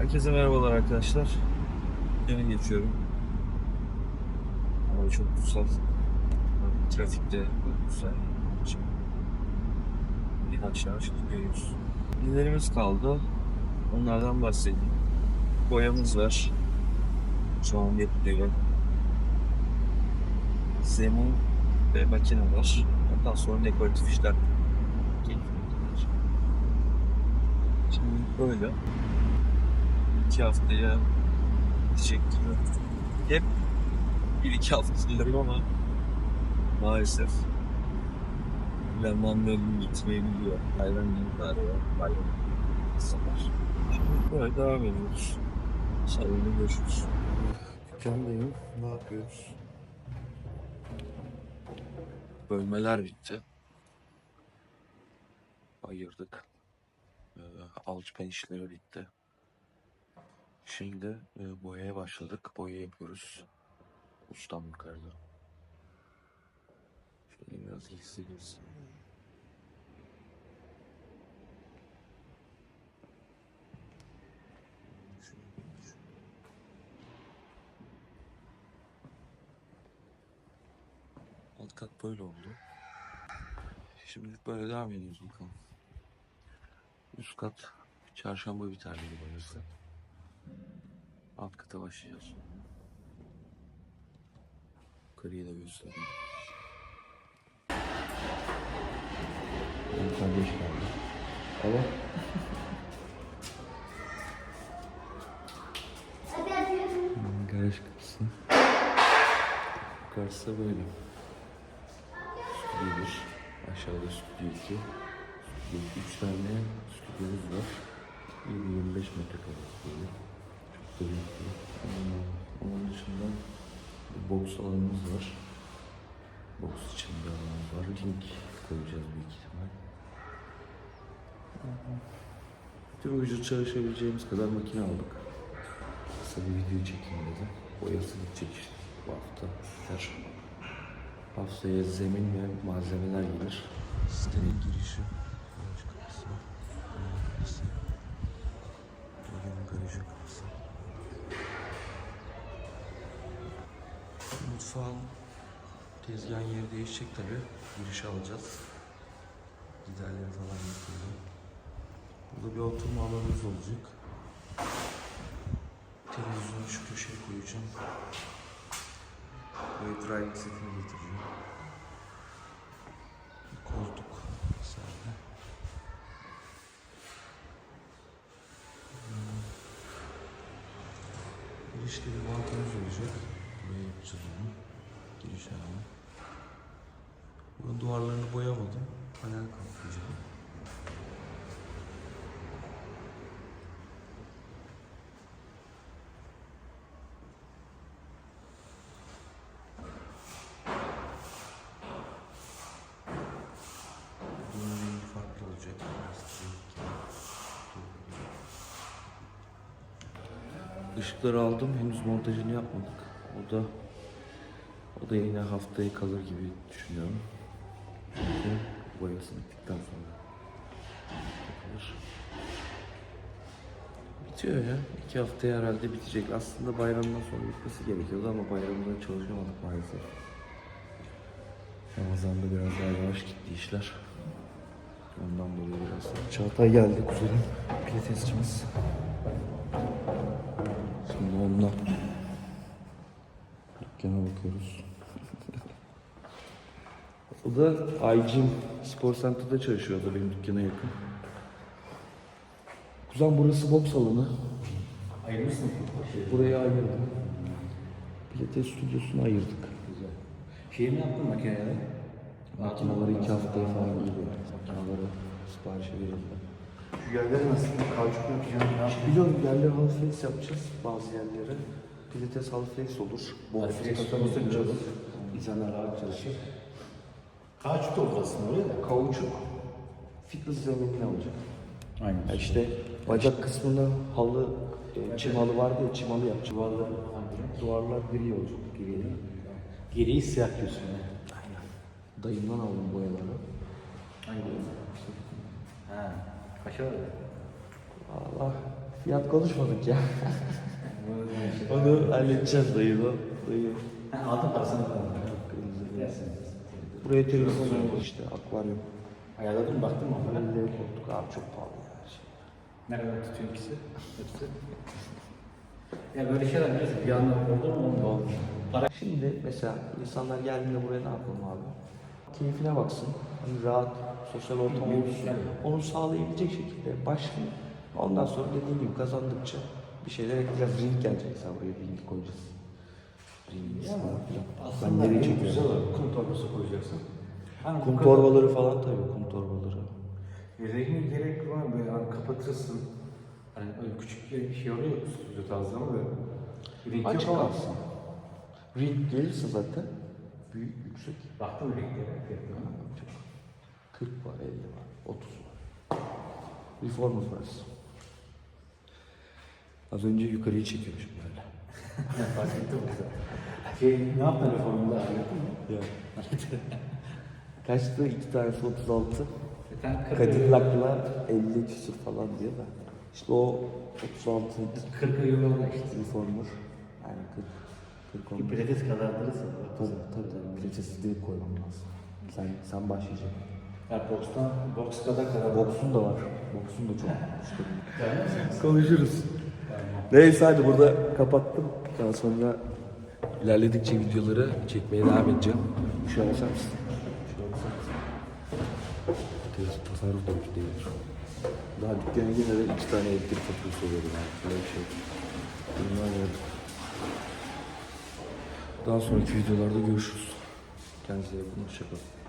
Herkese merhabalar arkadaşlar. Yeni geçiyorum. Hava çok kutsal. Trafikte güzel. Şimdi birkaç yavaş gidiyoruz. Nelerimiz kaldı? Onlardan bahsedeyim. Boyamız var. Şu an yapılıyor. Zemin ve makine var. Ondan sonra dekoratif işler. Şimdi böyle iki haftaya gidecektim. Hep bir iki hafta diyorum ama maalesef planlanmayan gitmeyebiliyor. Hayvan gibi arıyor. Bayram sabah. Böyle devam ediyoruz. Salonda görüşürüz. Dükkandayım. Ne yapıyoruz? Bölmeler bitti. Ayırdık. Ee, alçıpen işleri bitti. Şimdi e, boyaya başladık. Boya yapıyoruz. Ustam yukarıda. Şöyle biraz hissediyoruz. Alt kat böyle oldu. Şimdilik böyle devam ediyoruz bakalım. Üst kat çarşamba biter gibi boyası. Alt kata başlayacağız. Yukarıyı da göstereyim. Kardeş geldi. Evet. Hmm, Garaj kapısı. Yukarısı böyle. Stüdyo 1. Aşağıda stüdyo 2. Stüdyo 3 tane stüdyomuz var. 20-25 metrekare böyle. Büyük değil. Ee, Onun dışında bir box alanımız var. Box için bir alanımız var. Link koyacağız büyük ihtimal. Tüm ucu çalışabileceğimiz kadar makine aldık. Kısa bir video çekeyim dedim. Boyası bitecek işte bu hafta. Biter. Haftaya zemin ve malzemeler gelir. Sitenin girişi. Garaj kapısı. Burası. Bölgenin garajı kapısı. Mutfağın tezgahın yeri değişecek tabi. Giriş alacağız. Giderleri falan yapılıyor. Burada bir oturma alanımız olacak. Televizyonu şu köşeye koyacağım. Böyle driving setini getireceğim. Koltuk serde. Girişte bir balkonumuz olacak. Buraya yapacağız onu. Giriş alanı. Buranın duvarlarını boyamadım. Panel kaplayacağım. Bunun. Işıkları aldım. Henüz montajını yapmadık. O da o da yine haftaya kalır gibi düşünüyorum. Çünkü boyası bittikten sonra takılır. Bitiyor ya. İki haftaya herhalde bitecek. Aslında bayramdan sonra bitmesi gerekiyordu ama bayramda çalışamadık maalesef. Ramazan'da biraz daha yavaş gitti işler. Ondan dolayı biraz. Çağatay geldi kuzenim. Pilatesçimiz. Şimdi onunla dükkana bakıyoruz. o da iGym Spor Center'da çalışıyordu benim dükkana yakın. Kuzen burası boks alanı. Ayırmışsın Burayı ayırdım. Pilates stüdyosunu ayırdık. Güzel. Şey mi yaptın makineleri? Makineleri iki haftaya falan geliyor. Makineleri siparişe verildi. Şu yerleri nasıl? Kauçuk? Ne yapacaksın? Biliyorum yerleri halı yapacağız bazı yerlere. Pilates halı flex olur. Bol Halı flex güzel olur. İnsanlar rahat çalışır. Kauçuk da olur aslında öyle de. Kauçuk fitness zeminini alacak. Aynen. Ya işte bacak kısmında halı, e, çim halı vardı ya çim halı yapacak. Duvarlar, duvarlar gri olacak. Gri. Geriyi siyah diyorsun ya. Dayımdan aldım boyaları. Hangi? Ha. Kaça var? Allah Fiyat konuşmadık ya. Onu halledeceğiz dayı o. Dayı. Ha, aldın parasını. Buraya televizyon oldu işte, akvaryum. Ayarladın mı baktın mı? Elleri koltuk abi çok pahalı ya. her şey. Ne kadar tutuyor ikisi? Hepsi. Ya böyle şeyler neyse bir anda oldu mu olmuyor. Para Şimdi mesela insanlar geldiğinde buraya ne yapalım abi? Keyfine baksın. Hani rahat, sosyal ortam olsun. Onu sağlayabilecek şekilde başlayın. Ondan sonra dediğim gibi kazandıkça bir şeyler ekleyeceğiz. Ring gelecek mesela buraya ring koyacağız. Ring Ya aslında çekiyorum? güzel olur. Kum torbası koyacaksın. Hani Kum torbaları falan tabii kum torbaları. Rengi gerek var böyle hani kapatırsın. Hani öyle küçük bir şey oluyor stüdyo tarzı ama böyle. Renk Açık yok ama. kalsın. Ring gelirse zaten büyük yüksek. Baktın mı renklere? fiyatlarına? 40 var, 50 var, 30 var. Reformers var. Az önce yukarıyı çekiyormuşum böyle. Fark ettim mesela. Şey, ne yaptın reformunda hallettin mi? Ya. Kaçtı? İki tanesi 36. Zaten 40 Cadillac'la 50 küsur falan diyor da. İşte o 36 40 euro işte. Reformer. Yani 40. 40 Bir olmuş. pilates kazandırırsın. Tabii tabii tabii. Pilatesi direkt koymam lazım. Sen, sen başlayacaksın. Ya bokstan, boks kadar kadar. Boksun da var. Boksun da çok. Konuşuruz. Neyse hadi burada kapattım. Daha sonra ilerledikçe videoları çekmeye devam edeceğim. Şu an basar mısın? Biraz tasarruf da bir değil. Daha dükkana yine de iki tane elektrik faturası oluyordu yani. Böyle bir şey. Bunlar geldi. Daha sonraki videolarda görüşürüz. Kendinize iyi bakın. Hoşçakalın.